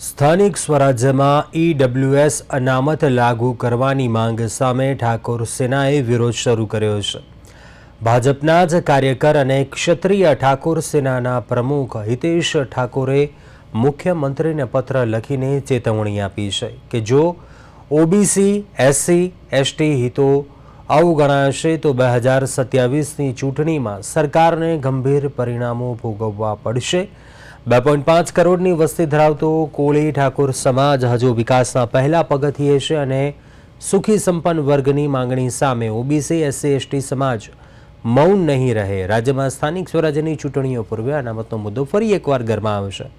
સ્થાનિક સ્વરાજ્યમાં ઈડબ્લ્યુએસ અનામત લાગુ કરવાની માંગ સામે ઠાકોર સેનાએ વિરોધ શરૂ કર્યો છે. ભાજપના જ કાર્યકર અને ક્ષત્રિય ઠાકોર સેનાના પ્રમુખ હિતેશ ઠાકોરે મુખ્યમંત્રીને પત્ર લખીને ચેતવણી આપી છે કે જો O B C, S C, S T હિતો અવગણાશે તો બે હજાર સત્યાવીસની ચૂંટણીમાં સરકારને ગંભીર પરિણામો ભોગવવા પડશે બે પોઈન્ટ પાંચ કરોડની વસ્તી ધરાવતો કોળી ઠાકોર સમાજ હજુ વિકાસના પહેલા પગથિયે છે અને સુખી સંપન્ન વર્ગની માંગણી સામે ઓબીસી, એસસી, એસટી સમાજ મૌન નહીં રહે. રાજ્યમાં સ્થાનિક સ્વરાજ્યની ચૂંટણીઓ પૂર્વે અનામતનો મુદ્દો ફરી એકવાર ગરમાવશે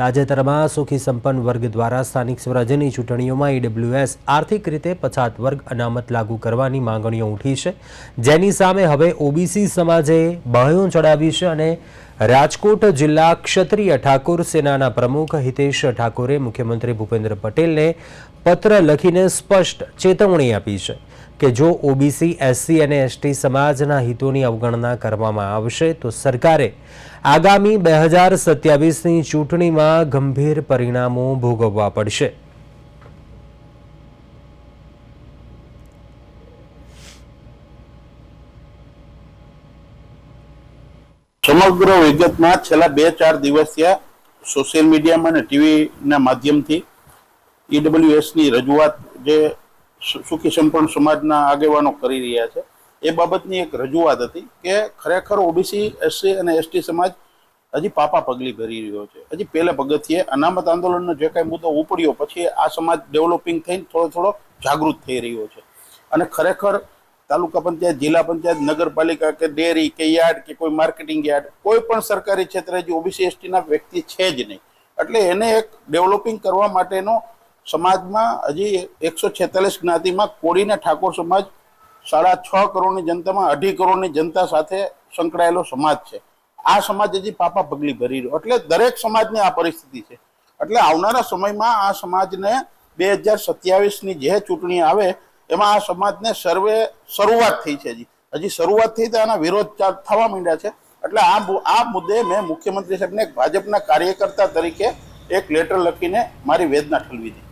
તાજેતરમાં સુખી સંપન્ન વર્ગ દ્વારા સ્થાનિક સ્વરાજ્યની ચૂંટણીઓમાં ઈડબ્લ્યુએસ આર્થિક રીતે પછાત વર્ગ અનામત લાગુ કરવાની માંગણીઓ ઉઠી છે. જેની સામે હવે ઓબીસી સમાજે બાયો ચડાવી છે અને રાજકોટ જિલ્લા ક્ષત્રિય ઠાકોર સેનાના પ્રમુખ હિતેશ ઠાકોરે મુખ્યમંત્રી ભૂપેન્દ્ર પટેલને પત્ર લખીને સ્પષ્ટ ચેતવણી આપી છે. કે જો ઓબીસી, એસસી અને એસટી સમાજના હિતોની અવગણના કરવામાં આવશે, તો સરકારે આગામી બે હજાર સત્યાવીસની ચૂંટણીમાં ગંભીર પરિણામો ભોગવવા પડશે. સમગ્ર વિગતમાં છેલ્લા બે ચાર દિવસથી સોશિયલ મીડિયામાં અને ટીવીના માધ્યમથી ઈડબ્લ્યુએસની રજૂઆત જે સુખી સંપન્ન સમાજના આગેવાનો કરી રહ્યા છે. એ બાબતની એક રજૂઆત હતી કે ખરેખર ઓબીસી, એસસી અને એસટી સમાજ હજી પાપા પગલી ભરી રહ્યો છે. હજી પહેલે પગથિયે અનામત આંદોલનનો જે કાંઈ મુદ્દો ઉપડ્યો, પછી આ સમાજ ડેવલપિંગ થઈને થોડો થોડો જાગૃત થઈ રહ્યો છે. અને ખરેખર તાલુકા પંચાયત, જિલ્લા પંચાયત, નગરપાલિકા કે ડેરી કે યાર્ડ કે કોઈ માર્કેટિંગ યાર્ડ, કોઈ પણ સરકારી ક્ષેત્રે જે ઓબીસી, એસટીના વ્યક્તિ છે જ નહીં. એટલે એને એક ડેવલપિંગ કરવા માટેનો સમાજમાં હજી એકસો છેતાલીસ જ્ઞાતિમાં કોળીને ઠાકોર સમાજ સાડા છ કરોડની જનતામાં અઢી કરોડની જનતા સાથે સંકળાયેલો સમાજ છે. આ સમાજ હજી પાપા પગલી ભરી રહ્યો. એટલે દરેક સમાજની આ પરિસ્થિતિ છે. એટલે આવનારા સમયમાં આ સમાજને બે હજાર સત્યાવીસની જે ચૂંટણી આવે, એમાં આ સમાજને સર્વે શરૂઆત થઈ છે હજી. હજી શરૂઆત થઈ તો આના વિરોધ થવા માંડ્યા છે. એટલે આ આ મુદ્દે મેં મુખ્યમંત્રી સાહેબને ભાજપના કાર્યકર્તા તરીકે એક લેટર લખીને મારી વેદના ઠલવી હતી